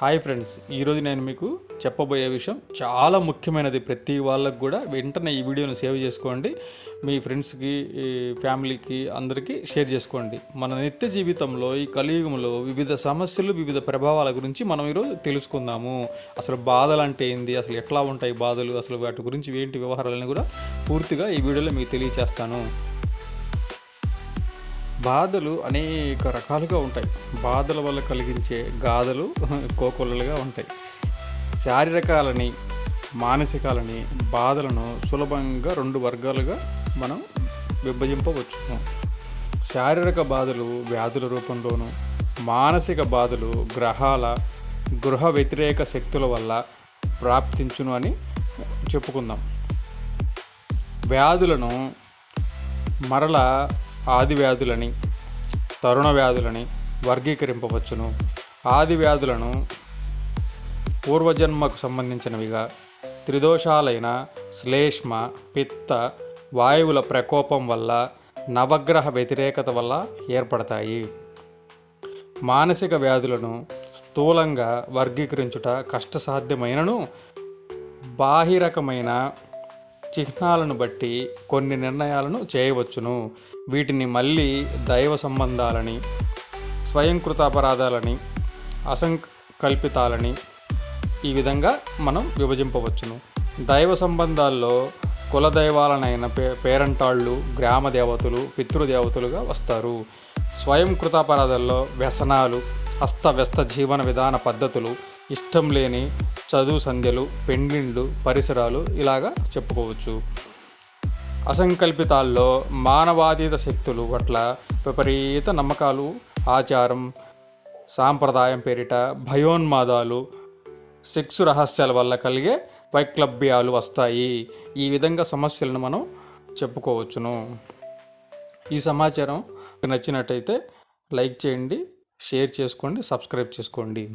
Hi friends ఈరోజు నేను మీకు చెప్పబోయే విషయం చాలా ముఖ్యమైనది. ప్రతి వాళ్ళకు కూడా వెంటనే ఈ వీడియోని సేవ్ చేసుకోండి. మీ ఫ్రెండ్స్కి ఈ ఫ్యామిలీకి అందరికీ షేర్ చేసుకోండి. మన నిత్య జీవితంలో ఈ కలియుగంలో వివిధ సమస్యలు వివిధ ప్రభావాల గురించి మనం ఈరోజు తెలుసుకుందాము. అసలు బాధలు అంటే ఏంది? అసలు ఎట్లా ఉంటాయి బాధలు? అసలు వాటి గురించి ఏంటి వ్యవహారాలని కూడా పూర్తిగా ఈ వీడియోలో మీకు తెలియచేస్తాను. బాధలు అనేక రకాలుగా ఉంటాయి. బాధల వల్ల కలిగించే గాథలు కోకొల్లలుగా ఉంటాయి. శారీరకాలని మానసికాలని బాధలను సులభంగా రెండు వర్గాలుగా మనం విభజింపవచ్చు. శారీరక బాధలు వ్యాధుల రూపంలోనూ మానసిక బాధలు గ్రహాల గృహ వ్యతిరేక శక్తుల వల్ల ప్రాప్తించును అని చెప్పుకుందాం. వ్యాధులను మరల ఆది వ్యాధులని తరుణ వ్యాధులని వర్గీకరింపవచ్చును. ఆది వ్యాధులను పూర్వజన్మకు సంబంధించినవిగా త్రిదోషాలైన శ్లేష్మ పిత్త వాయువుల ప్రకోపం వల్ల నవగ్రహ వ్యతిరేకత వల్ల ఏర్పడతాయి. మానసిక వ్యాధులను స్థూలంగా వర్గీకరించుట కష్టసాధ్యమైనను బాహిరకమైన చిహ్నాలను బట్టి కొన్ని నిర్ణయాలను చేయవచ్చును. వీటిని మళ్ళీ దైవ సంబంధాలని స్వయంకృత అపరాధాలని అసంకల్పితాలని ఈ విధంగా మనం విభజింపవచ్చును. దైవ సంబంధాల్లో కులదైవాలనైన పే పేరంటాళ్ళు గ్రామ దేవతలు పితృదేవతలుగా వస్తారు. స్వయం కృతాపరాధల్లో వ్యసనాలు అస్తవ్యస్త జీవన విధాన పద్ధతులు ఇష్టం లేని చదువు సంధ్యలు పెండ్లిండ్లు పరిసరాలు ఇలాగా చెప్పుకోవచ్చు. అసంకల్పితాల్లో మానవాతీత శక్తులు పట్ల విపరీత నమ్మకాలు ఆచారం సాంప్రదాయం పేరిట భయోన్మాదాలు సెక్స్ రహస్యాల వల్ల కలిగే వైక్లభ్యాలు వస్తాయి. ఈ విధంగా సమస్యలను మనం చెప్పుకోవచ్చును. ఈ సమాచారం నచ్చినట్టయితే లైక్ చేయండి షేర్ చేసుకోండి సబ్స్క్రైబ్ చేసుకోండి.